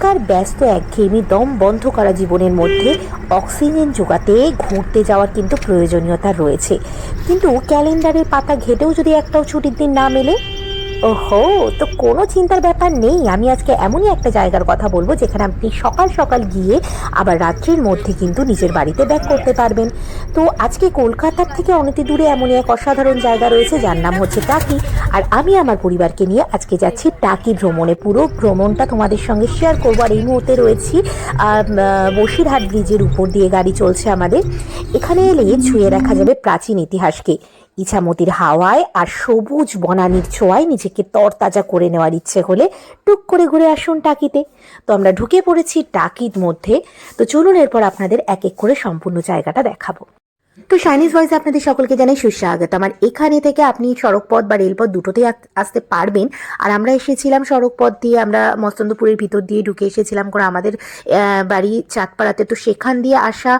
রোজকার ব্যস্ত, একঘেয়েমি, দম বন্ধ করা জীবনের মধ্যে অক্সিজেন যোগাতে ঘুরতে যাওয়ার কিন্তু প্রয়োজনীয়তা রয়েছে। কিন্তু ক্যালেন্ডারের পাতা ঘেটেও যদি একটাও ছুটির দিন না মেলে ওহো, তো কোনো চিন্তার ব্যাপার নেই। আমি আজকে এমনই একটা জায়গার কথা বলব যেখানে আপনি সকাল সকাল গিয়ে আবার রাত্রির মধ্যে কিন্তু নিজের বাড়িতে ব্যাক করতে পারবেন। তো আজকে কলকাতার থেকে অনেক দূরে এমনই এক অসাধারণ জায়গা রয়েছে, যার নাম হচ্ছে টাকি। আর আমি আমার পরিবারকে নিয়ে আজকে যাচ্ছি টাকি ভ্রমণে। পুরো ভ্রমণটা তোমাদের সঙ্গে শেয়ার করব। আর এই মুহূর্তে রয়েছি বসিরহাট ব্রিজের উপর দিয়ে গাড়ি চলছে আমাদের। এখানে এলে ছুঁয়ে দেখা যাবে প্রাচীন ইতিহাসকে। ইছামতির হাওয়ায় আর সবুজ বনানির ছোঁয়ায় নিজেকে তরতাজা করে নেওয়ার ইচ্ছে হলে টুক করে ঘুরে আসুন টাকিতে। তো আমরা ঢুকে পড়েছি টাকির মধ্যে। তো চলুন এরপর আপনাদের এক এক করে সম্পূর্ণ জায়গাটা দেখাবো। তো শাইনিজ ভয়েসে আপনাদের সকলকে জানাই সুস্বাগত। আমার এখানে থেকে আপনি সড়কপথ বা রেলপথ দুটোতেই আস- আসতে পারবেন। আর আমরা এসেছিলাম সড়কপথ দিয়ে, আমরা মস্তন্দপুরের ভিতর দিয়ে ঢুকে এসেছিলাম করে আমাদের বাড়ি চাঁদপাড়াতে। তো সেখান দিয়ে আসা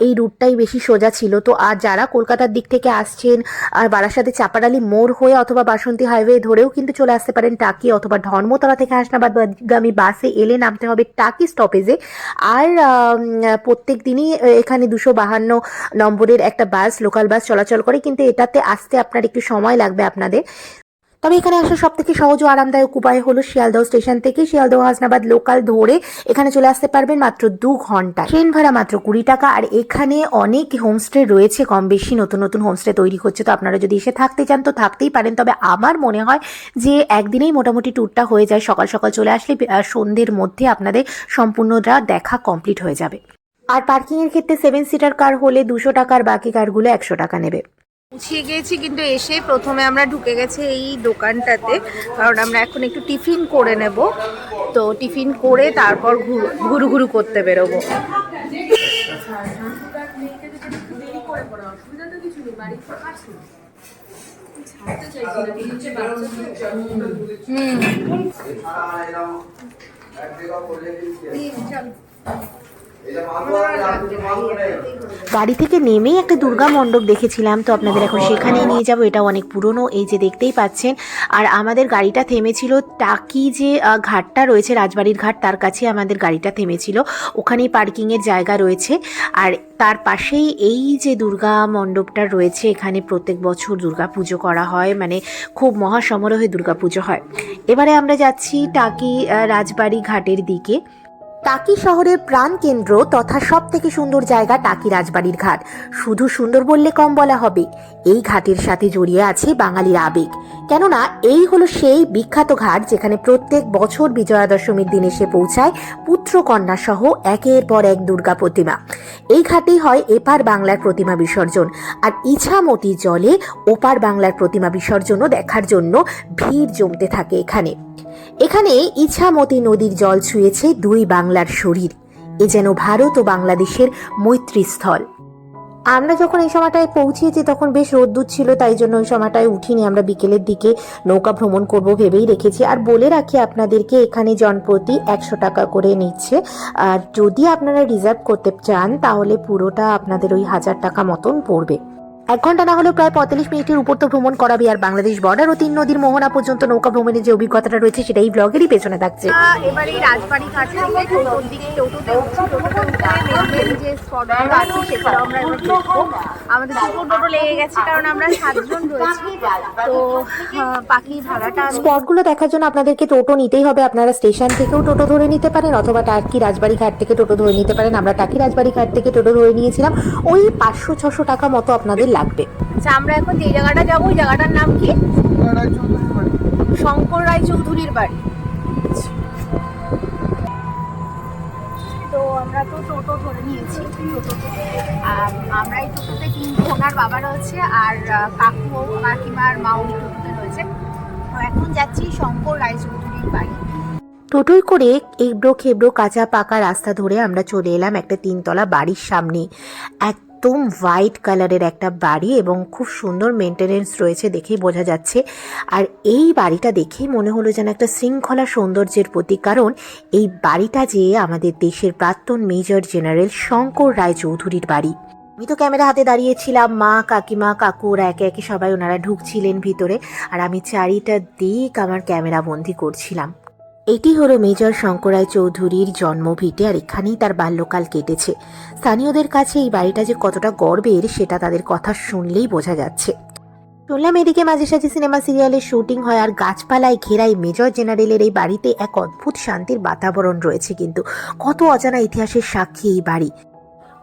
এই রুটটাই বেশি সোজা ছিল। তো আর যারা কলকাতার দিক থেকে আসছেন, আর বারাসাতে চাপাডালি মোড় হয়ে অথবা বাসন্তী হাইওয়ে ধরেও কিন্তু চলে আসতে পারেন টাকি অথবা ধর্মতলা থেকে হাসনাবাদগামী বাসে এলে নামতে হবে টাকি স্টপেজে আর প্রত্যেক দিনই এখানে দুশো বাহান্ন নম্বরের একটা বাস লোকাল বাস চলাচল করে, কিন্তু এটাতে আসতে আপনার একটু সময় লাগবে আপনাদের। তবে এখানে আসা সব থেকে সহজ ও আরামদায়ক উপায় হলো শিয়ালদহ স্টেশন থেকে শিয়ালদহ হাসনাবাদ লোকাল ধরে এখানে চলে আসতে পারবেন মাত্র দু ঘণ্টা। ট্রেন ভাড়া মাত্র কুড়ি টাকা, আর এখানে অনেক হোমস্টে রয়েছে, কম বেশি নতুন নতুন হোমস্টে তৈরি হচ্ছে। তো আপনারা যদি এসে থাকতে চান, তো থাকতেই পারেন। তবে আমার মনে হয় যে একদিনেই মোটামুটি ট্যুরটা হয়ে যায়। সকাল সকাল চলে আসলে সন্ধ্যের মধ্যে আপনাদের সম্পূর্ণটা দেখা কমপ্লিট হয়ে যাবে। আর পার্কিংয়ের ক্ষেত্রে সেভেন সিটার কার হলে দুশো টাকার বাকি কারগুলো একশো টাকা নেবে। পৌঁছে গিয়েছি কিন্তু এসে প্রথমে আমরা ঢুকে গেছি এই দোকানটাতে কারণ আমরা এখন একটু টিফিন করে নেব। তো টিফিন করে তারপর ঘুরু ঘুরু ঘুরু করতে বেরোবো। গাড়ি থেকে নেমেই একটা দুর্গা মণ্ডপ দেখেছিলাম, তো আপনাদের এখন সেখানেই নিয়ে যাব, এটা অনেক পুরনো, এই যে দেখতেই পাচ্ছেন। আর আমাদের গাড়িটা থেমেছিল, টাকি যে ঘাটটা রয়েছে, রাজবাড়ির ঘাট, তার কাছে আমাদের গাড়িটা থেমেছিল। ওখানেই পার্কিংয়ের জায়গা রয়েছে। আর তার পাশেই এই যে দুর্গা মণ্ডপটা রয়েছে, এখানে প্রত্যেক বছর দুর্গা পুজো করা হয় মানে খুব মহাসমারোহে দুর্গা পুজো হয়। এবারে আমরা যাচ্ছি টাকি রাজবাড়ি ঘাটের দিকে। টাকি শহরের প্রাণকেন্দ্র তথা সব থেকে সুন্দর জায়গা টাকি রাজবাড়ির ঘাট। শুধু সুন্দর বললে কম বলা হবে। এই ঘাটের সাথে জড়িয়ে আছে বাঙালির আবেগ। কেননা, এই হলো সেই বিখ্যাত ঘাট যেখানে প্রত্যেক বছর বিজয়া দশমীর দিন এসে পৌঁছায় পুত্র কন্যা সহ একের পর এক দুর্গা প্রতিমা। এই ঘাটেই হয় এপার বাংলার প্রতিমা বিসর্জন। আর ইছামতি জলে ওপার বাংলার প্রতিমা বিসর্জনও দেখার জন্য ভিড় জমতে থাকে এখানে। এখানে ইছামতি নদীর জল ছুঁয়েছে দুই বাংলার শরীর। এ যেন ভারত ও বাংলাদেশের মৈত্রীস্থল। আমরা যখন এই সময়টায় পৌঁছেছি, তখন বেশ রোদ্দুর ছিল, তাই জন্য ওই সময়টায় উঠিনি। আমরা বিকেলের দিকে নৌকা ভ্রমণ করব ভেবেই রেখেছি। আর বলে রাখি, আপনাদেরকে এখানে জনপ্রতি একশো টাকা করে নিচ্ছে। আর যদি আপনারা রিজার্ভ করতে চান, তাহলে পুরোটা আপনাদের ওই হাজার টাকা মতন পড়বে। এক ঘণ্টা না হলেও প্রায় পঁয়তাল্লিশ মিনিটের উপর তো ভ্রমণ করাবে আর বাংলাদেশ বর্ডার ও তিন নদীর মোহনা পর্যন্ত নৌকা ভ্রমণের যে অভিজ্ঞতাটা রয়েছে সেটা এই ব্লগেরই পেছনে থাকছে। এবার এই রাজবাড়ি ঘাট থেকে টোটোর দিকে টোটোতে উঠছি টোটোতে উঠে মেন যে স্পটগুলো আছে সেগুলো আমরা এবার দেখব। আমাদের দুটো টোটো লেগে গেছে কারণ আমরা সাতজন রয়েছি। তো বাকি ভাড়াটা স্পটগুলো দেখার জন্য আপনাদেরকে টোটো নিতেই হবে। আপনারা স্টেশন থেকেও টোটো ধরে নিতে পারেন অথবা টাকি রাজবাড়ি ঘাট থেকে টোটো ধরে নিতে পারেন। আমরা টাকি রাজবাড়ি ঘাট থেকে টোটো ধরে নিয়েছিলাম। ওই পাঁচশো ছশো টাকা মতো আপনাদের লাগবে। আচ্ছা আমরা এখন যে জায়গাটা যাব ওই জায়গাটার নাম কি? শঙ্কর রায় চৌধুরীর বাড়ি। তো আমরা তো টোটো ধরে নিয়েছি টোটোতে। আমরা এই টোটোতে তিন ওনার বাবা রয়েছে আর কাকু কাকিমার মা ওই টোটোতে রয়েছে। তো এখন যাচ্ছি শঙ্কর রায় চৌধুরীর বাড়ি। টোটোয় করে এবড়ো খেবড়ো কাঁচা পাকা রাস্তা ধরে আমরা চলে এলাম একটা তিনতলা বাড়ির সামনে। একদম হোয়াইট কালারের একটা বাড়ি এবং খুব সুন্দর মেনটেনেন্স রয়েছে দেখেই বোঝা যাচ্ছে। আর এই বাড়িটা দেখেই মনে হলো যেন একটা শৃঙ্খলা সৌন্দর্যের প্রতীক। কারণ এই বাড়িটা যে আমাদের দেশের প্রাক্তন মেজর জেনারেল শঙ্কর রায় চৌধুরীর বাড়ি। আমি তো ক্যামেরা হাতে দাঁড়িয়েছিলাম, মা, কাকিমা কাকু ওরা একে একে সবাই ওনারা ঢুকছিলেন ভিতরে। আর আমি চারিটা দিক আমার ক্যামেরা বন্দি করছিলাম। এটি হলো মেজর শঙ্করায় চৌধুরীর জন্মভিটে, আর এখানেই তার বাল্যকাল কেটেছে। স্থানীয়দের কাছে এই বাড়িটা যে কতটা গর্বের, সেটা তাদের কথা শুনলেই বোঝা যাচ্ছে। শুনলাম এদিকে মাঝে সাঝে সিনেমা সিরিয়ালের শুটিং হয়, আর গাছপালায় ঘেরাই মেজর জেনারেলের এই বাড়িতে এক অদ্ভুত শান্তির বাতাবরণ রয়েছে কিন্তু। কত অজানা ইতিহাসের সাক্ষী এই বাড়ি।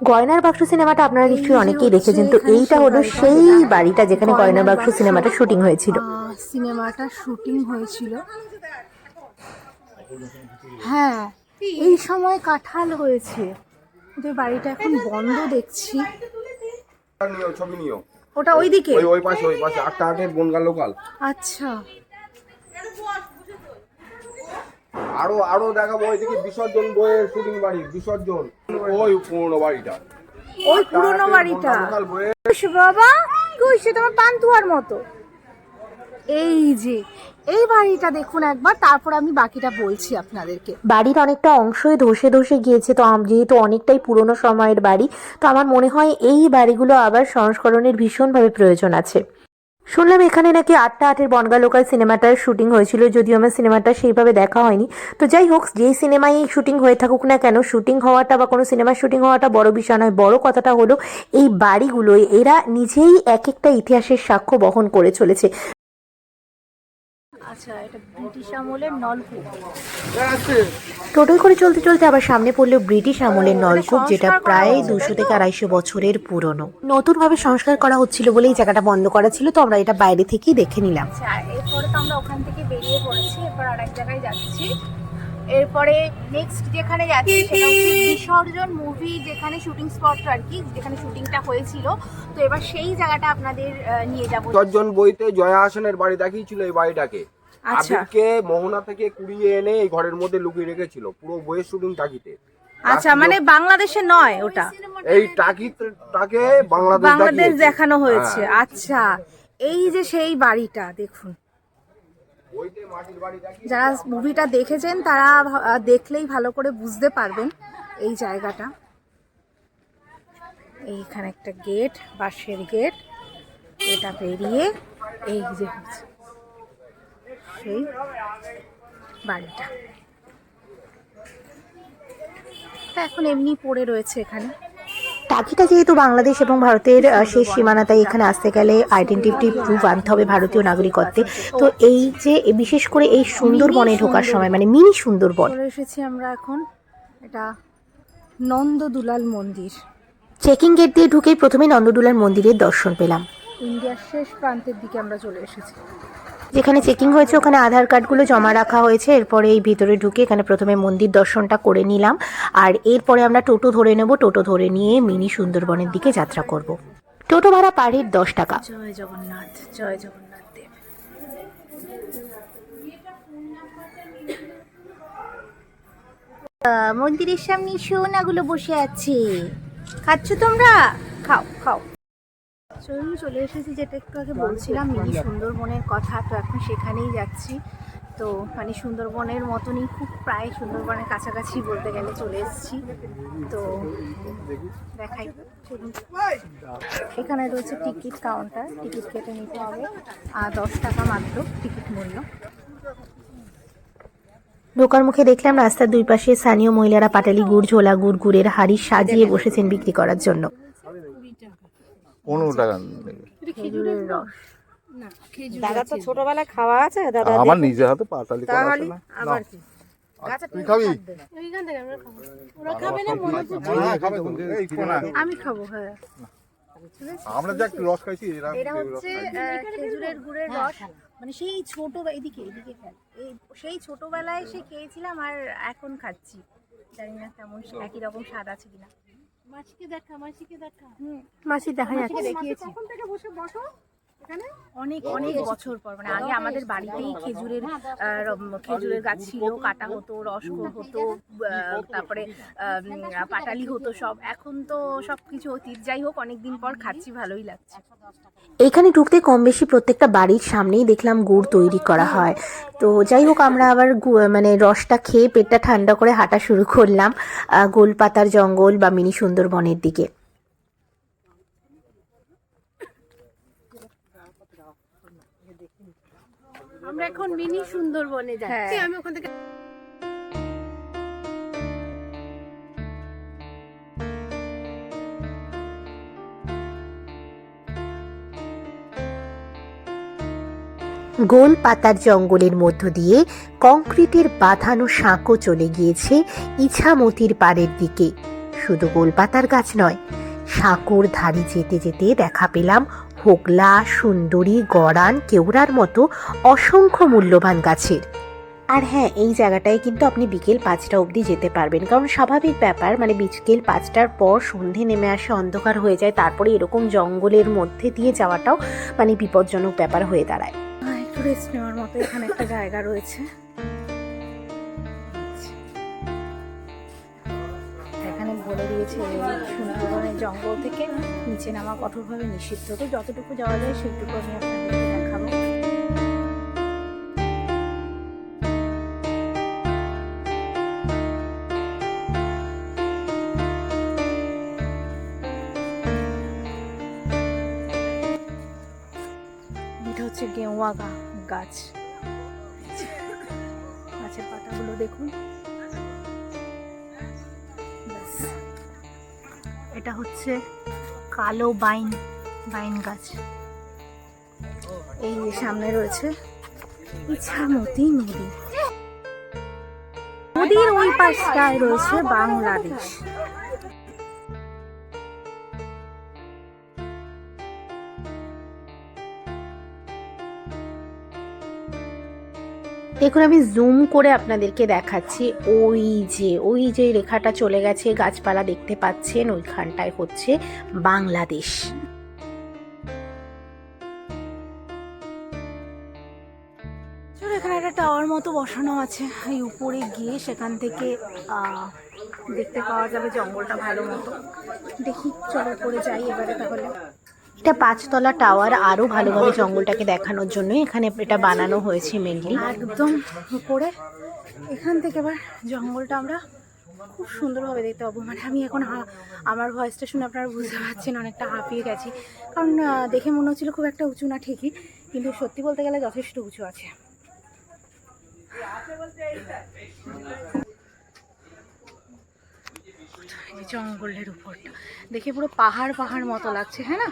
গয়নার বাক্স সিনেমাটা আপনারা নিশ্চয়ই অনেকেই দেখেছেন, তো এইটা হলো সেই বাড়িটা যেখানে গয়নার বাক্স সিনেমাটা শুটিং হয়েছিল। সিনেমাটা শুটিং হয়েছিল। হ্যাঁ এই সময় কাঁঠাল হয়েছে। এই বাড়িটা এখন বন্ধ দেখছি। ছবি নিও ওটা ওইদিকে? ওই ওই পাশে ওই পাশে। আটটা আটের বনগা লোকাল আচ্ছা। আরও আরও দেখাবো ওইদিকে বিসর্জন বইয়ের শুটিং বাড়ি বিসর্জন। ওই পুরনো বাড়িটা। ওই পুরোনো বাড়িটা। বাবা কইছে তোমার পান্তুয়ার মতো। এই যে এই বাড়িটা দেখুন একবার, তারপর আমি বাকিটা বলছি আপনাদেরকে। বাড়ির অনেকটা অংশই ধসে ধসে গিয়েছে, তো যেহেতু অনেকটাই পুরনো সময়ের বাড়ি, তো আমার মনে হয় এই বাড়িগুলো আবার সংস্করণের ভীষণভাবে প্রয়োজন আছে। শুনলাম এখানে নাকি আটটা আটের বনগা লোকাল সিনেমাটার শুটিং হয়েছিল, যদিও আমার সিনেমাটা সেইভাবে দেখা হয়নি। তো যাই হোক, যেই সিনেমায় শুটিং হয়ে থাকুক না কেন, শুটিং হওয়াটা বা কোনো সিনেমার শুটিং হওয়াটা বড় বিষয় নয়, বড় কথাটা হলো, এই বাড়িগুলোয় এরা নিজেই এক একটা ইতিহাসের সাক্ষ্য বহন করে চলেছে। আচ্ছা এটা ব্রিটিশ আমলের নলকূপ। টোটোয় করে চলতে চলতে আবার সামনে পড়ল ব্রিটিশ আমলের নলকূপ যেটা প্রায় দুশো থেকে আড়াইশো বছরের পুরনো। নতুন ভাবে সংস্কার করা হচ্ছিল বলেই জায়গাটা বন্ধ করা ছিল তো আমরা এটা বাইরে থেকেই দেখে নিলাম। আচ্ছা এরপরে তো আমরা ওখান থেকে বেরিয়ে পড়েছি এরপর আরেক জায়গায় যাচ্ছি। এরপরে নেক্সট যেখানে যাচ্ছি সেটা হচ্ছে বিসর্জন মুভি যেখানে শুটিং স্পট আর কি যেখানে শুটিংটা হয়েছিল। তো এবার সেই জায়গাটা আপনাদের নিয়ে যাব। বিসর্জন বইতে জয়া হাসানের বাড়ি দেখিয়েছিল এই বাড়িটাকে। আবিরকে মোহনা থেকে কুড়িয়ে এনে এই ঘরের মধ্যে লুকিয়ে রেখেছিল পুরো বইয়ের শুটিং টাকিতে। আচ্ছা মানে বাংলাদেশে নয় ওটা? এই টাকিটাকে বাংলাদেশ বাংলাদেশ দেখানো হয়েছে হ্যাঁ। আচ্ছা। এই যে সেই বাড়িটা দেখুন। যারা মুভিটা দেখেছেন তারা দেখলেই ভালো করে বুঝতে পারবেন এই জায়গাটা। এইখানে একটা গেট বাঁশের গেট এটা পেরিয়ে এই যে হচ্ছে। সেই বাড়িটা। এখন এমনি পড়ে রয়েছে এখানে। টাকিটা যেহেতু বাংলাদেশ এবং ভারতের শেষ সীমানা তাই এখানে আসতে গেলে আইডেন্টিটি প্রুফ আনতে হবে ভারতীয় নাগরিকত্বে। তো এই যে বিশেষ করে এই সুন্দরবনে ঢোকার সময় মানে মিনি সুন্দরবন। এসেছি আমরা এখন এটা নন্দ দুলাল মন্দির। চেকিং গেট দিয়ে ঢুকেই প্রথমে নন্দদুলার মন্দিরের দর্শন পেলাম। ইন্ডিয়ার শেষ প্রান্তের দিকে আমরা চলে এসেছি। যেখানে চেকিং হয়েছে ওখানে আধার কার্ডগুলো জমা রাখা হয়েছে। এরপরে এই ভিতরে ঢুকে এখানে প্রথমে মন্দির দর্শনটা করে নিলাম। আর এরপরে আমরা টোটো ধরে নেব। টোটো ধরে নিয়ে মিনি সুন্দরবনের দিকে যাত্রা করব। টোটো ভাড়া পার হেড দশ টাকা। জয় জগন্নাথ জয় জগন্নাথ দেব। মন্দিরের সামনে সোনাগুলো বসে আছে। খাচ্ছ তোমরা? খাও খাও। চলুন চলে এসেছি যেটা একটু আগে বলছিলাম, মিনি সুন্দরবনের কথা। তো এখন সেখানেই যাচ্ছি। তো মানে সুন্দরবনের মতনই খুব প্রায় সুন্দরবনের কাছাকাছি বলতে গেলে চলে এসেছি। তো দেখাই এখানে রয়েছে টিকিট কাউন্টার। টিকিট কেটে নিতে হবে। আর দশ টাকা মাত্র টিকিট মূল্য। ঢোকার মুখে দেখলাম রাস্তার দুই পাশে স্থানীয় মহিলারা পাটালি গুড়, ঝোলা গুড়, গুড়ের হাড়ি সাজিয়ে বসেছেন বিক্রি করার জন্য। পনেরো টাকা নেবে। খেজুরের রস। দাদা তো ছোটবেলায় খাওয়া আছে? দাদা আমার নিজে হাতে পাটালি করা আছে না? আবার কি? আচ্ছা, তুই খাবি? হ্যাঁ, খাবে। তো, আমি খাব হ্যাঁ। আমরা যে একটু রস খাইছি এটা হচ্ছে খেজুরের গুড়ের রস। মানে সেই ছোট এদিকে এদিকে এই সেই ছোটবেলায় সে খেয়েছিলাম আর এখন খাচ্ছি। জানি না কেমন একই রকম স্বাদ আছে কিনা। মাসিকে দেখা মাসিকে দেখা। হুম মাসি দেখা যাচ্ছে। দেখিয়েছি অনেক অনেক বছর পর মানে আগে আমাদের বাড়িতেই খেজুরের খেজুরের গাছ ছিল কাটা হতো রস হতো তারপরে পাটালি হতো সব এখন তো সব কিছু অতীত যাই হোক অনেকদিন পর খাচ্ছি ভালোই লাগছে এখানে ঢুকতে কম বেশি প্রত্যেকটা বাড়ির সামনেই দেখলাম গুড় তৈরি করা হয় তো যাই হোক আমরা আবার গু- মানে রসটা খেয়ে পেটটা ঠান্ডা করে হাঁটা শুরু করলাম আহ, গোলপাতার জঙ্গল বা মিনি সুন্দরবনের দিকে আমরা এখন মিনি সুন্দরবনে যাচ্ছি। হ্যাঁ। আমি ওখান থেকে গোল পাতার জঙ্গলের মধ্য দিয়ে কংক্রিটের বাঁধানো সাঁকো চলে গিয়েছে ইছামতির পাড়ের দিকে। শুধু গোলপাতার গাছ নয় সাঁকোর ধারে যেতে যেতে দেখা পেলাম হোগলা সুন্দরী, গড়ান, কেওড়ার মতো অসংখ্য মূল্যবান গাছের। আর হ্যাঁ এই জায়গাটায় কিন্তু আপনি বিকেল পাঁচটা অবধি যেতে পারবেন। কারণ স্বাভাবিক ব্যাপার মানে বিকেল পাঁচটার পর সন্ধে নেমে আসে, অন্ধকার হয়ে যায়, তারপরে এরকম জঙ্গলের মধ্যে দিয়ে যাওয়াটাও মানে বিপজ্জনক ব্যাপার হয়ে দাঁড়ায়। একটু রেস্ট নেওয়ার মতো এখানে একটা জায়গা রয়েছে। এই সুন্দরবনের জঙ্গল থেকে নিচে নামা কঠোরভাবে নিষিদ্ধ। তো যতটুকু যাওয়া যায় সেইটুকু আমি দেখাবো। এটা হচ্ছে গেওয়া গাছ। গাছের পাতাগুলো দেখুন। এটা হচ্ছে কালো বাইন বাইন গাছ। এই সামনে রয়েছে ইছামতি নদী। নদীর ওই পাশটায় রয়েছে বাংলাদেশ। দেখুন, আমি জুম করে আপনাদেরকে দেখাচ্ছি। ওই যে ওই যে রেখাটা চলে গেছে, গাছপালা দেখতে পাচ্ছেন, ওইখানটায় হচ্ছে বাংলাদেশ। এখানে একটা টাওয়ার মতো বসানো আছে। এই উপরে গিয়ে সেখান থেকে দেখতে পাওয়া যাবে জঙ্গলটা ভালো মতো। দেখি, চলো, উপরে যাই এবারে তাহলে। এটা পাঁচতলা টাওয়ার, আরও ভালোভাবে জঙ্গলটাকে দেখানোর জন্য এখানে এটা বানানো হয়েছে মেনলি একদম উপরে। এখান থেকে এবার জঙ্গলটা আমরা খুব সুন্দরভাবে দেখতে পাবো। মানে আমি এখন আমার ভয়েসটা শুনে আপনারা বুঝতে পারছেন অনেকটা হাঁপিয়ে গেছি। কারণ দেখে মনে হচ্ছিল খুব একটা উঁচু না ঠিকই, কিন্তু সত্যি বলতে গেলে যথেষ্ট উঁচু আছে। জঙ্গলের উপরটা। দেখে পুরো পাহাড় পাহাড় মতো লাগছে হ্যাঁ না?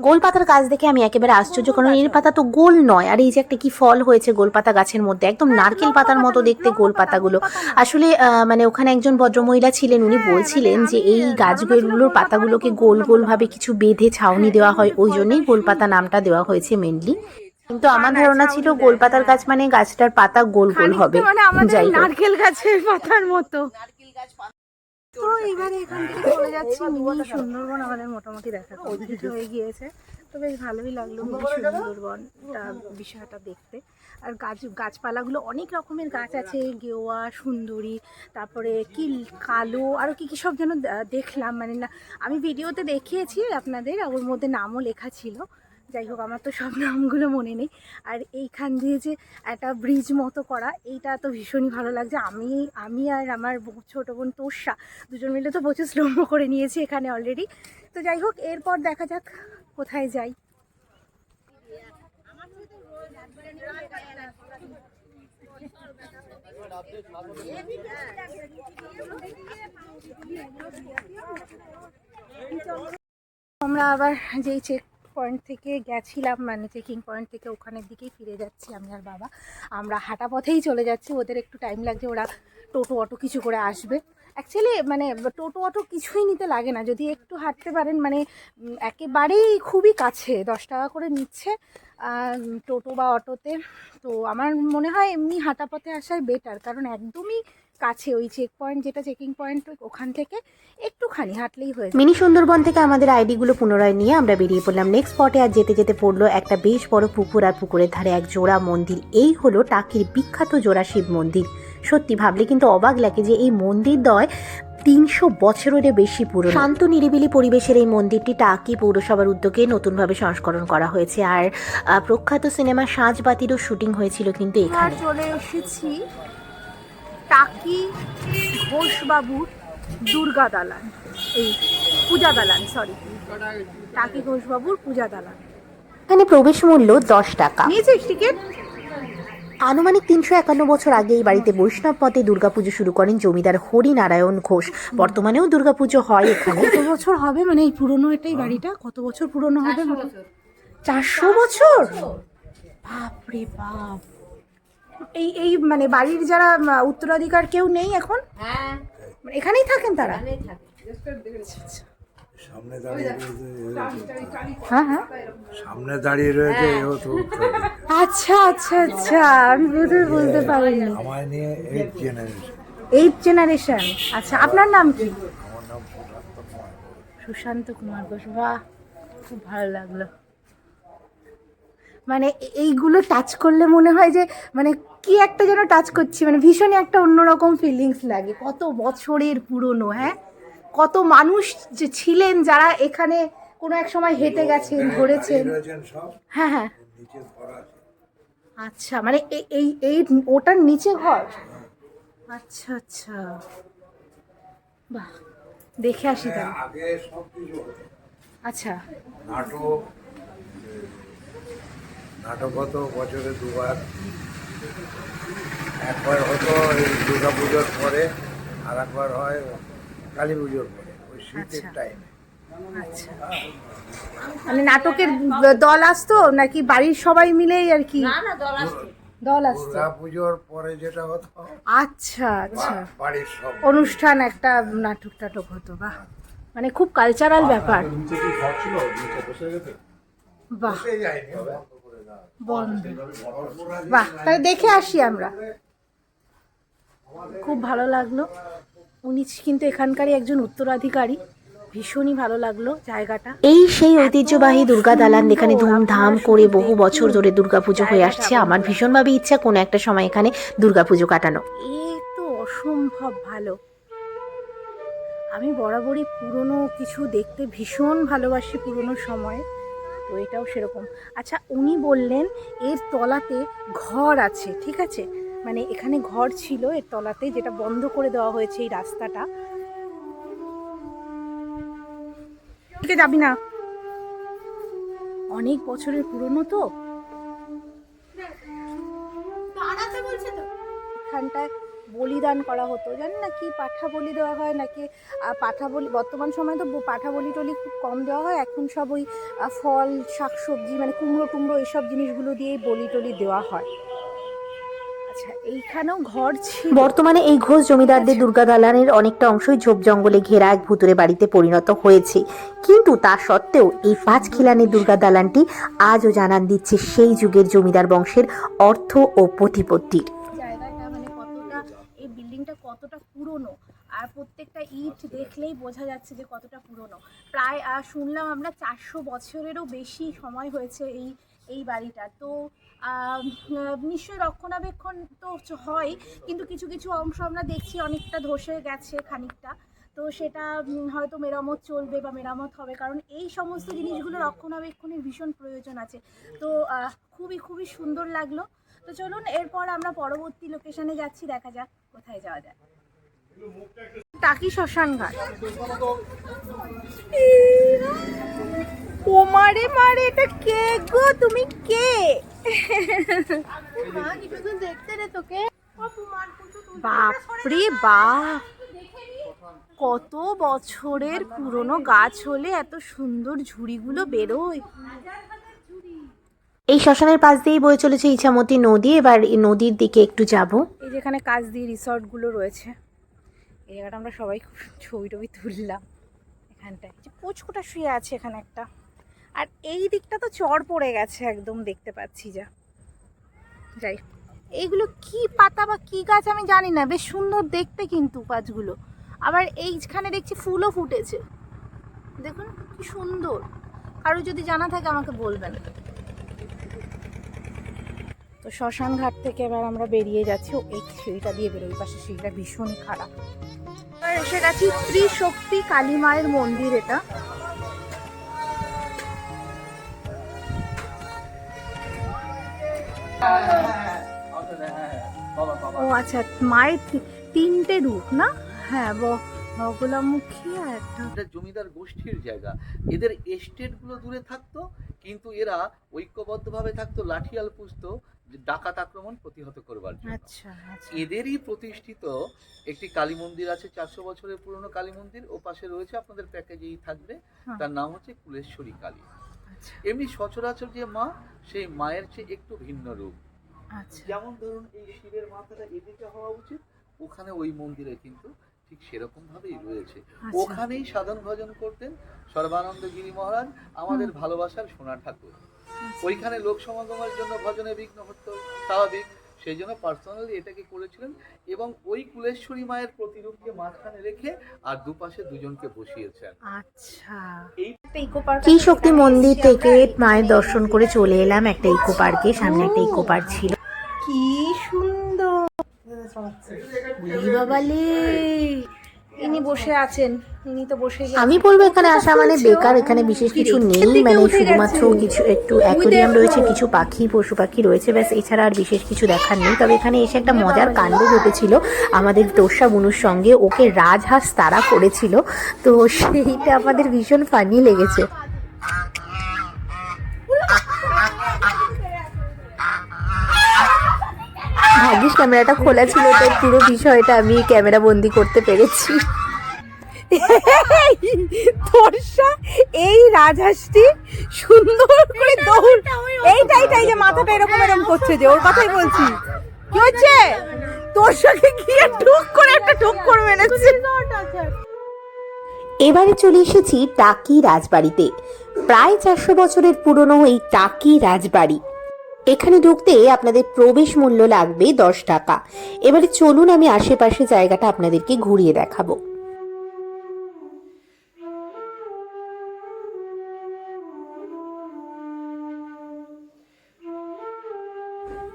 গোল পাতার গাছ দেখে আমি একেবারে আশ্চর্য কারণ এর পাতা তো গোল নয়। আর এই যে একটা কি ফল হয়েছে গোল পাতা গাছের মধ্যে একদম নারকেল পাতার মতো দেখতে গোল পাতাগুলো। আসলে মানে ওখানে একজন ভদ্রমহিলা ছিলেন উনি বলছিলেন যে এই গাছগুলোর পাতাগুলোকে গোল গোল ভাবে কিছু বেঁধে ছাউনি দেওয়া হয় ওই জন্যই গোলপাতা নামটা দেওয়া হয়েছে মেনলি কিন্তু আমার ধারণা ছিল গোলপাতার গাছ মানে গাছটার পাতা গোল গোল হবে। মানে নারকেল গাছের পাতার মতো। তো এবারে এখান থেকে চলে যাচ্ছি মিনি সুন্দরবন আমাদের মোটামুটি দেখা কমপ্লিট হয়ে গিয়েছে। তো বেশ ভালোই লাগল সুন্দরবনটা বিষয়টা দেখতে। আর গাছ গাছপালাগুলো অনেক রকমের গাছ আছে। গেওয়া সুন্দরী তারপরে কি কালো আরও কি কী সব যেন দেখলাম। মানে না আমি ভিডিওতে দেখিয়েছি আপনাদের ওর মধ্যে নামও লেখা ছিল। যাই হোক, আমার তো সব নামগুলো মনে নেই। আর এইখান দিয়ে যে একটা ব্রিজ মতো করা, এইটা তো ভীষণই ভালো লাগছে। আমি আমি আর আমার ছোট বোন তোষা, দুজন মিলে তো প্রচুর স্লোমো করে নিয়েছি এখানে অলরেডি তো যাই হোক, এরপর দেখা যাক কোথায় যাই। আমরা আবার যেই চেক পয়েন্ট থেকে গেছিলাম মানে চেকিং পয়েন্ট থেকে ওখানের দিকেই ফিরে যাচ্ছি আমি আর বাবা। আমরা হাঁটা পথেই চলে যাচ্ছি, ওদের একটু টাইম লাগছে, ওরা টোটো অটো কিছু করে আসবে। অ্যাকচুয়ালি মানে টোটো অটো কিছুই নিতে লাগে না, যদি একটু হাঁটতে পারেন মানে একেবারেই খুবই কাছে, দশ টাকা করে নিচ্ছে টোটো বা অটোতে। তো আমার মনে হয় এমনি হাঁটা পথে আসাই বেটার কারণ একদমই কাছে ওই চেক পয়েন্ট যেটা চেকিং পয়েন্ট ওখান থেকে একটুখানি হাঁটলেই হয়ে মিনি সুন্দরবন থেকে আমাদের আইডিগুলো পুনরায় নিয়ে আমরা বেরিয়ে পড়লাম নেক্সট স্পটে আর যেতে যেতে পড়ল একটা বেশ বড় পুকুর আর পুকুরের ধারে এক জোড়া মন্দির। এই হলো টাকির বিখ্যাত জোড়া শিব মন্দির। সত্যি ভাবলে কিন্তু অবাক লাগে যে এই মন্দির দয় তিনশো বছরেরও বেশি পুরনো। শান্ত নিরিবিলি পরিবেশের এই মন্দিরটি টাকি পৌরসভার উদ্যোগে নতুনভাবে সংস্করণ করা হয়েছে। আর প্রখ্যাত সিনেমা সাঁঝবাতিরও শুটিং হয়েছিল কিন্তু এখানে। চলে এসেছি টাকি ঘোষবাবুর দুর্গা দালান। এই পূজা দালান সরি টাকি ঘোষবাবুর পূজা দালান। এখানে প্রবেশ মূল্য দশ টাকা। নিয়েছিস টিকিট? আনুমানিক তিনশো একান্ন বছর আগে এই বাড়িতে বৈষ্ণব পথে দুর্গাপুজো শুরু করেন জমিদার হরিনারায়ণ ঘোষ। বর্তমানেও দুর্গাপুজো হয় এখানে। কত বছর হবে? মানে এই পুরনো এটাই বাড়িটা? কত বছর পুরনো হবে? চারশো বছর? বাপরে বাপ। এই এই মানে বাড়ির যারা উত্তরাধিকার কেউ নেই এখন? হ্যাঁ। মানে এখানেই থাকেন তারা? সামনে দাঁড়িয়ে রয়েছে হ্যাঁ হ্যাঁ। সামনে দাঁড়িয়ে রয়েছে এও তো আচ্ছা আচ্ছা আচ্ছা। আমি বোধহয় বলতে পারিনি। আমায় নিয়ে এইট জেনারেশন এইট জেনারেশন আচ্ছা আপনার নাম কি? আমার নাম সুশান্ত কুমার। সুশান্ত কুমার ঘোষ। বাহ খুব ভালো লাগল। মানে এইগুলো টাচ করলে মনে হয় যে মানে কি একটা যেন টাচ করছি মানে ভীষণই একটা অন্যরকম ফিলিংস লাগে। কত বছরের পুরনো হ্যাঁ? কত মানুষ যে ছিলেন যারা এখানে কোনো এক সময় হেঁটে গেছেন ঘুরেছেন। হ্যাঁ হ্যাঁ। আচ্ছা মানে এই এই ওটার নিচে ঘর? আচ্ছা আচ্ছা। বাহ দেখে আসি তাহলে। হতো। আচ্ছা। নাটক নাটক হতো বছরে দুবার। একবার হতো এই দুর্গা পুজোর পরে আর একবার হয় কালী পুজোর পরে ওই শীতের আচ্ছা। টাইমে আচ্ছা। মানে নাটকের দল আসতো নাকি বাড়ির সবাই মিলেই আর কি? না না দল আসতো। পুজোর পরে যেটা হতো আচ্ছা আচ্ছা। বাড়ির সব অনুষ্ঠান একটা নাটক টাটক হতো বাহ। মানে খুব কালচারাল ব্যাপার। বাহ। বন্ধ। বাহ তাহলে দেখে আসি আমরা। খুব ভালো লাগল। উনি কিন্তু এখানকারই একজন উত্তরাধিকারী। ভীষণই ভালো লাগল জায়গাটা। এই সেই ঐতিহ্যবাহী দুর্গা দালান যেখানে ধুমধাম করে বহু বছর ধরে দুর্গাপুজো হয়ে আসছে আমার ভীষণভাবে ইচ্ছা কোনো একটা সময় এখানে দুর্গাপুজো কাটানো। এ তো অসম্ভব ভালো। আমি বরাবরই পুরনো কিছু দেখতে ভীষণ ভালোবাসি পুরনো সময়। তো এটাও সেরকম। আচ্ছা উনি বললেন এর তলাতে ঘর আছে ঠিক আছে? মানে এখানে ঘর ছিল এর তলাতে যেটা বন্ধ করে দেওয়া হয়েছে এই রাস্তাটা। ঠিক যাবি না? অনেক বছরের পুরনো তো। এখানটায় বলিদান করা হতো। জানি না কি পাঠা বলি দেওয়া হয় নাকি পাঠা বলি বর্তমান সময় তো পাঠা বলি টলি খুব কম দেওয়া হয়। এখন সব ওই ফল শাকসবজি মানে কুমড়ো টুমড়ো এইসব জিনিসগুলো দিয়েই বলি টলি দেওয়া হয়। আচ্ছা এইখানেও ঘর ছিল। বর্তমানে এই ঘোষ জমিদারদের দুর্গা দালানের অনেকটা অংশই ঝোপ জঙ্গলে ঘেরা এক ভুতুরে বাড়িতে পরিণত হয়েছে। কিন্তু তা সত্ত্বেও এই পাঁচ খিলানের দুর্গা দালানটি আজও জানান দিচ্ছে সেই যুগের জমিদার বংশের অর্থ ও প্রতিপত্তির জায়গাটা মানে কতটা এই বিল্ডিংটা কতটা পুরনো। আর প্রত্যেকটা ইট দেখলেই বোঝা যাচ্ছে যে কতটা পুরনো। প্রায় শুনলাম আমরা চারশো বছরেরও বেশি সময় হয়েছে এই এই বাড়িটা। তো নিশ্চয়ই রক্ষণাবেক্ষণ তো হয় কিন্তু কিছু কিছু অংশ আমরা দেখছি অনেকটা ধসে গেছে খানিকটা। তো সেটা হয়তো মেরামত চলবে বা মেরামত হবে কারণ এই সমস্ত জিনিসগুলো রক্ষণাবেক্ষণের ভীষণ প্রয়োজন আছে। তো খুবই খুবই সুন্দর লাগল। তো চলুন এরপর আমরা পরবর্তী লোকেশনে যাচ্ছি দেখা যাক কোথায় যাওয়া যায়। টাকি শ্মশান ঘাট। ওমারে মারে এটা কে গো? তুমি কে? দেখতে রে তোকে। বাপরে বাপ! কত বছরের পুরনো গাছ হলে এত সুন্দর ঝুড়িগুলো বেরোয়। এই শ্মশানের পাশ দিয়েই বয়ে চলেছে ইছামতি নদী। এবার এই নদীর দিকে একটু যাব। এই যেখানে কাজ দিয়ে রিসর্টগুলো রয়েছে। এই জায়গাটা আমরা সবাই খুব ছবি টবি তুললাম এখানটায়। যে পুচকুটা শুয়ে আছে এখানে একটা। আর এই দিকটা তো চড় পড়ে গেছে একদম দেখতে পাচ্ছি যা। যাই এইগুলো কি পাতা বা কি গাছ আমি জানি না, বেশ সুন্দর দেখতে কিন্তু গাছগুলো। আবার এইখানে দেখছি ফুলও ফুটেছে। দেখুন, কি সুন্দর। কারও যদি জানা থাকে আমাকে বলবেন। তো শ্মশান ঘাট থেকে এবার আমরা বেরিয়ে যাচ্ছি। এই সিঁড়িটা দিয়ে বেরোই পাশে সিঁড়িটা ভীষণ খারাপ। এবার এসে গেছি ত্রিশক্তি কালী মায়ের মন্দির এটা। ও আচ্ছা মায়ের তিনটে রূপ না? হ্যাঁ বগলামুখী আর একটা। জমিদার গোষ্ঠীর জায়গা। এদের এস্টেটগুলো দূরে থাকতো, কিন্তু এরা ঐক্যবদ্ধভাবে থাকতো, লাঠিয়াল পুষতো ডাকাত আক্রমণ প্রতিহত করবার জন্য। আচ্ছা আচ্ছা। এদেরই প্রতিষ্ঠিত একটি কালী মন্দির আছে চারশো বছরের পুরনো কালী মন্দির। ও পাশে রয়েছে আপনাদের প্যাকেজেই থাকবে। হ্যাঁ। তার নাম হচ্ছে কুলেশ্বরী কালী। আচ্ছা। এমনি সচরাচর যে মা সেই মায়ের চেয়ে একটু ভিন্ন রূপ। যেমন ধরুন এই শিবের মাথাটা এদিকে হওয়া উচিত ওখানে ওই মন্দিরে কিন্তু ঠিক সেরকম ভাবেই রয়েছে। ওখানেই সাধন ভজন করতেন সর্বানন্দ গিরি মহারাজ আমাদের ভালোবাসার সোনা ঠাকুর। ওইখানে লোক সমাগমের জন্য ভজনে বিঘ্ন হতো স্বাভাবিক। সেই জন্য পার্সোনালি এটাকে করেছিলেন এবং ওই কুলেশ্বরী মায়ের প্রতিরূপকে মাঝখানে রেখে আর দুপাশে দুজনকে বসিয়েছেন। আচ্ছা। এই- একটা ইকো পার্ক শ্রী শক্তি মন্দির থেকে মায়ের দর্শন করে চলে এলাম একটা ইকো পার্কে সামনে একটা ইকো পার্ক ছিল। কি সুন্দর। বাবালে ইনি বসে আছেন ইনি তো বসে আমি বলব এখানে আসা মানে বেকার এখানে বিশেষ কিছু নেই মানে শুধুমাত্র কিছু একটু অ্যাকোরিয়াম রয়েছে কিছু পাখি পশু পাখি রয়েছে ব্যাস এছাড়া আর বিশেষ কিছু দেখার নেই। তবে এখানে এসে একটা মজার কাণ্ড ঘটেছিল। আমাদের তোষা বুনুর সঙ্গে ওকে রাজহাঁস তারা করেছিল। তো সেইটা আমাদের ভীষণ ফানি লেগেছে। ভাগ্যিস ক্যামেরাটা খোলা ছিল তাই পুরো বিষয়টা আমি ক্যামেরা বন্দি করতে পেরেছি। এই রাজহাঁসটি সুন্দর করে দৌড় এইটা এইটাই যে মাথাটা এরকম এরকম করছে যে, ওর কথাই বলছি। কি হচ্ছে? তোর সঙ্গে গিয়ে টুক করে একটা টুক করে মেরেছে। এবারে চলে এসেছি টাকি রাজবাড়িতে। প্রায় চারশো বছরের পুরনো এই টাকি রাজবাড়ি। এখানে ঢুকতে আপনাদের প্রবেশ মূল্য লাগবে দশ টাকা। এবারে চলুন আমি আশেপাশে জায়গাটা আপনাদেরকে ঘুরিয়ে দেখাবো।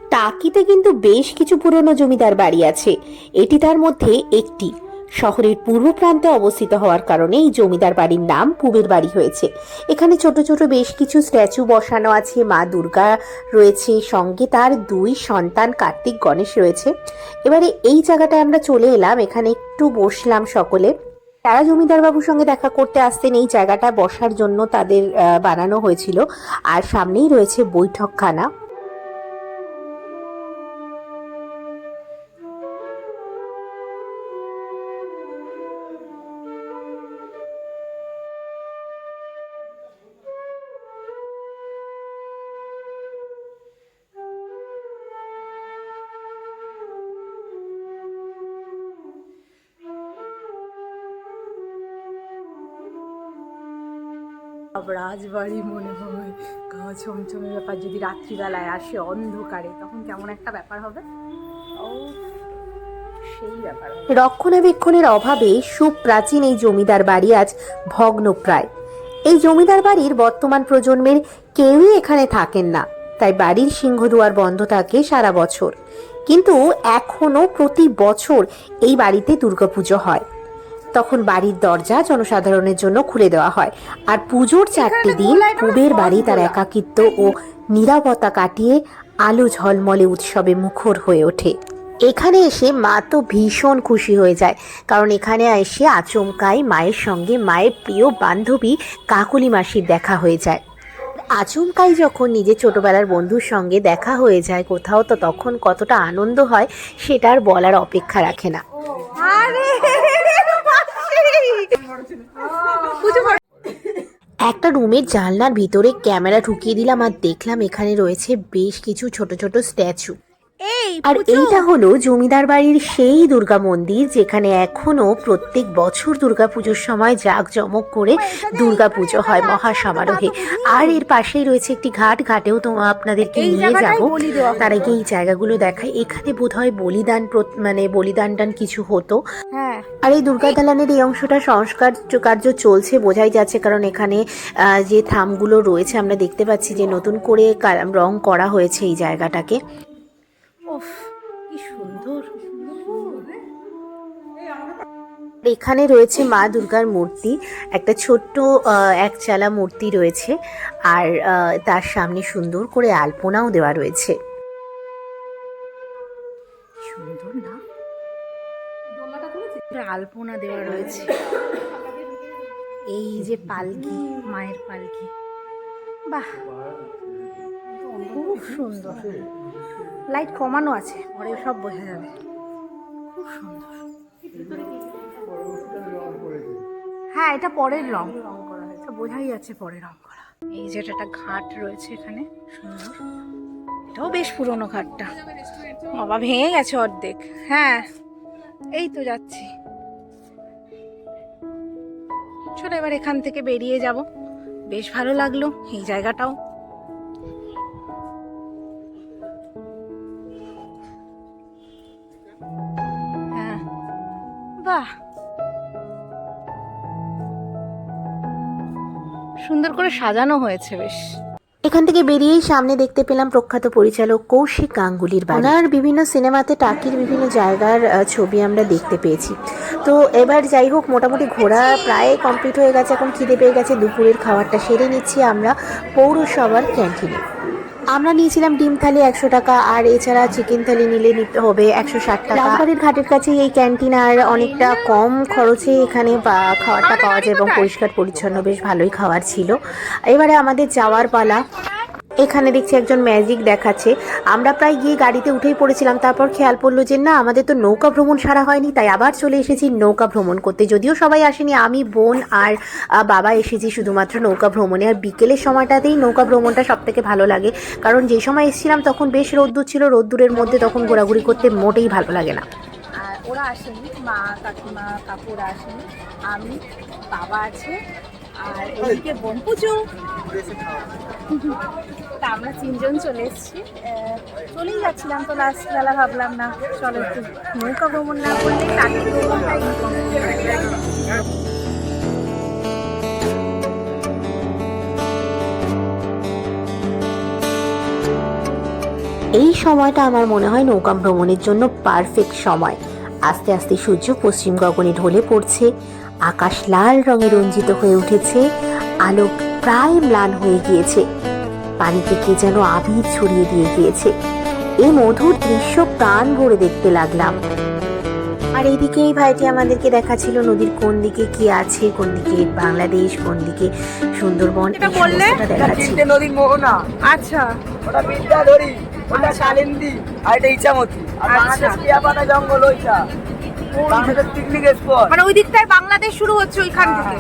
টাকিতে কিন্তু বেশ কিছু পুরনো জমিদার বাড়ি আছে। এটি তার মধ্যে একটি। শহরের পূর্ব প্রান্তে অবস্থিত হওয়ার কারণে এই জমিদার বাড়ির নাম পুবের বাড়ি হয়েছে। এখানে ছোট ছোট বেশ কিছু স্ট্যাচু বসানো আছে। মা দুর্গা রয়েছে, সঙ্গে তার দুই সন্তান কার্তিক গণেশ রয়েছে। এবারে এই জায়গাটায় আমরা চলে এলাম। এখানে একটু বসলাম সকলে। তারা জমিদার বাবুর সঙ্গে দেখা করতে আসতেন। এই জায়গাটা বসার জন্য তাদের বানানো হয়েছিল। আর সামনেই রয়েছে বৈঠকখানা। রাজবাড়ি মনে হয়। গা ছমছমে ব্যাপার, যদি রাত্রিবেলায় আসে অন্ধকারে, তখন কেমন একটা ব্যাপার হবে? সেই ব্যাপার। রক্ষণাবেক্ষণের অভাবে সুপ্রাচীন এই জমিদার বাড়ি আজ ভগ্নপ্রায়। এই জমিদার বাড়ির বর্তমান প্রজন্মের কেউই এখানে থাকেন না। তাই বাড়ির সিংহদুয়ার বন্ধ থাকে সারা বছর। কিন্তু এখনও প্রতি বছর এই বাড়িতে দুর্গাপুজো হয়। তখন বাড়ির দরজা জনসাধারণের জন্য খুলে দেওয়া হয়। আর পুজোর চারটি দিন পুবের বাড়ি তার একাকিত্ব ও নিরাপত্তা কাটিয়ে আলো ঝলমলে উৎসবে মুখর হয়ে ওঠে। এখানে এসে মা তো ভীষণ খুশি হয়ে যায়। কারণ এখানে এসে আচমকাই মায়ের সঙ্গে মায়ের প্রিয় বান্ধবী কাকুলি মাসির দেখা হয়ে যায়। আচমকাই যখন নিজের ছোটবেলার বন্ধুর সঙ্গে দেখা হয়ে যায় কোথাও তো তখন কতটা আনন্দ হয় সেটা আর বলার অপেক্ষা রাখে না। একটা রুমের জানলার ভিতরে ক্যামেরা ঢুকিয়ে দিলাম আর দেখলাম এখানে রয়েছে বেশ কিছু ছোট ছোট স্ট্যাচু। আর এইটা হলো জমিদার বাড়ির সেই দুর্গা মন্দির যেখানে এখনও প্রত্যেক বছর দুর্গাপুজোর সময় জাঁকজমক করে দুর্গাপুজো হয় মহা সমারোহে আর এর পাশেই রয়েছে একটি ঘাট ঘাটেও তো আপনাদেরকে নিয়ে যাব। হয়। তার আগে এই জায়গাগুলো দেখায় এখানে বোধহয় বলিদান প্রত- মানে বলিদান টান কিছু হতো। হ্যাঁ। আর এই দুর্গা দালানের এই অংশটা সংস্কার কার্য চলছে বোঝাই যাচ্ছে কারণ এখানে আহ, যে থামগুলো রয়েছে আমরা দেখতে পাচ্ছি যে নতুন করে রং করা হয়েছে এই জায়গাটাকে। উফ কি সুন্দর। এখানে রয়েছে মা দুর্গার মূর্তি একটা ছোট্ট একচালা মূর্তি রয়েছে আর তার সামনে সুন্দর করে আলপনাও দেওয়া রয়েছে। সুন্দর না? আলপনা দেওয়া রয়েছে। এই যে পালকি মায়ের পালকি। বাহ খুব সুন্দর। লাইট কমানো আছে। পরে সব বোঝা যাবে। হ্যাঁ এটা পরের রং হয়েছে। বোঝাই যাচ্ছে পরে রং করা। এই যেটা একটা ঘাট রয়েছে এখানে। সুন্দর। এটাও বেশ পুরনো ঘাটটা। বাবা ভেঙে গেছে অর্ধেক। হ্যাঁ এই তো যাচ্ছি। চলো এবার এখান থেকে বেরিয়ে যাব। বেশ ভালো লাগল এই জায়গাটাও। বাহ সুন্দর করে সাজানো হয়েছে বেশ। এখান থেকে বেরিয়েই সামনে দেখতে পেলাম প্রখ্যাত পরিচালক কৌশিক গাঙ্গুলির বাড়ি। ওনার বিভিন্ন সিনেমাতে টাকির বিভিন্ন জায়গার ছবি আমরা দেখতে পেয়েছি। তো এবার যাই হোক, মোটামুটি ঘোরা প্রায় কমপ্লিট হয়ে গেছে। এখন খিদে পেয়ে গেছে, দুপুরের খাবারটা সেরে নিচ্ছি আমরা পৌরসভার ক্যান্টিনে। আমরা নিয়েছিলাম ডিম থালি একশো টাকা, আর এছাড়া চিকেন থালি নিলে নিতে হবে একশো ষাট টাকা। ঘাটের কাছে এই ক্যান্টিন, আর অনেকটা কম খরচে এখানে খাওয়ারটা পাওয়া যায় এবং পরিষ্কার পরিচ্ছন্ন বেশ ভালোই খাবার ছিল। এবারে আমাদের যাওয়ার পালা। এখানে দেখছি একজন ম্যাজিক দেখাচ্ছে। আমরা প্রায় গিয়ে গাড়িতে উঠেই পড়েছিলাম, তারপর খেয়াল পড়ল যে না, আমাদের তো নৌকা ভ্রমণ সারা হয়নি, তাই আবার চলে এসেছি নৌকা ভ্রমণ করতে। যদিও সবাই আসেনি, আমি, বোন আর বাবা এসেছি শুধুমাত্র নৌকা ভ্রমণে। আর বিকেলের সময়টাতেই নৌকা ভ্রমণটা সব থেকে ভালো লাগে, কারণ যে সময় এসেছিলাম তখন বেশ রোদ্দুর ছিল, রোদ্দুরের মধ্যে তখন ঘোরাঘুরি করতে মোটেই ভালো লাগে না। ওরা আসেনি, মা কাকিমা, কাকুরা আসেনি, আমি, বাবা আছে আর এদিকে বোন তা আমরা তিনজন চলে এসেছি। চলেই যাচ্ছিলাম তো লাস্ট বেলা ভাবলাম, না, চলো একটু নৌকা ভ্রমণ না করলে এই সময়টা আমার মনে হয় নৌকা ভ্রমণের জন্য পারফেক্ট সময়। আস্তে আস্তে সূর্য পশ্চিম গগনে ঢলে পড়ছে। আকাশ লাল রঙে রঞ্জিত হয়ে উঠেছে আলো প্রায় ম্লান হয়ে গিয়েছে। পানিতে কে যেন আবির ছড়িয়ে দিয়ে গিয়েছে। এই মধুর দৃশ্য প্রাণ ভরে দেখতে লাগলাম। আর এইদিকে এই ভাইটি আমাদেরকে দেখাচ্ছিল নদীর কোন দিকে কি আছে কোন দিকে বাংলাদেশ কোন দিকে সুন্দরবন এটা বললে? দেখাচ্ছিল। নদীর মোহনা আচ্ছা। ওটা বিদ্যাধরী ওটা কালিন্দি আর এটা ইচ্ছামতি আর বাংলাদেশ জঙ্গল ওইটা? বাংলাদেশ স্পট মানে ওই দিকটায় বাংলাদেশ শুরু হচ্ছে ওইখান থেকে।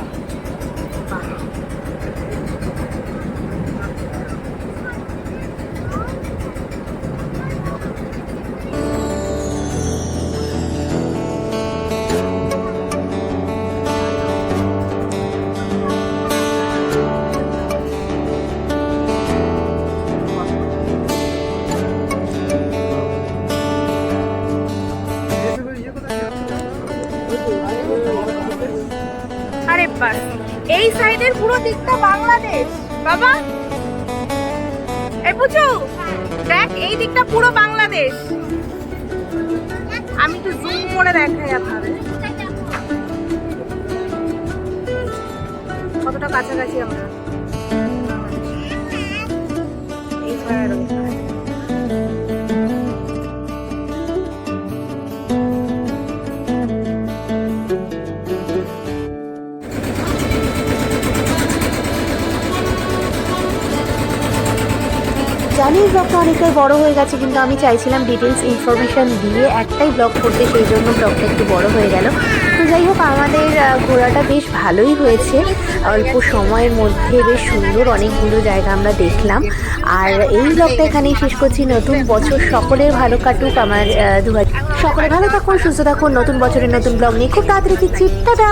কতটা কাছাকাছি আমরা? অনেকটাই বড় হয়ে গেছে, কিন্তু আমি চাইছিলাম ডিটেলস ইনফরমেশন দিয়ে একটাই ব্লগ করতে, সেই জন্য ব্লগটা একটু বড় হয়ে গেল। তো যাই হোক, আমাদের ঘোরাটা বেশ ভালোই হয়েছে। অল্প সময়ের মধ্যে বেশ সুন্দর অনেকগুলো জায়গা আমরা দেখলাম। আর এই ব্লগটা এখানেই শেষ করছি। নতুন বছর সকলের ভালো কাটুক আমার দু সকলে ভালো থাকুন, সুস্থ থাকুন। নতুন বছরের নতুন ব্লগ নিয়ে খুব তাড়াতাড়ি ফিরছি। টাটা!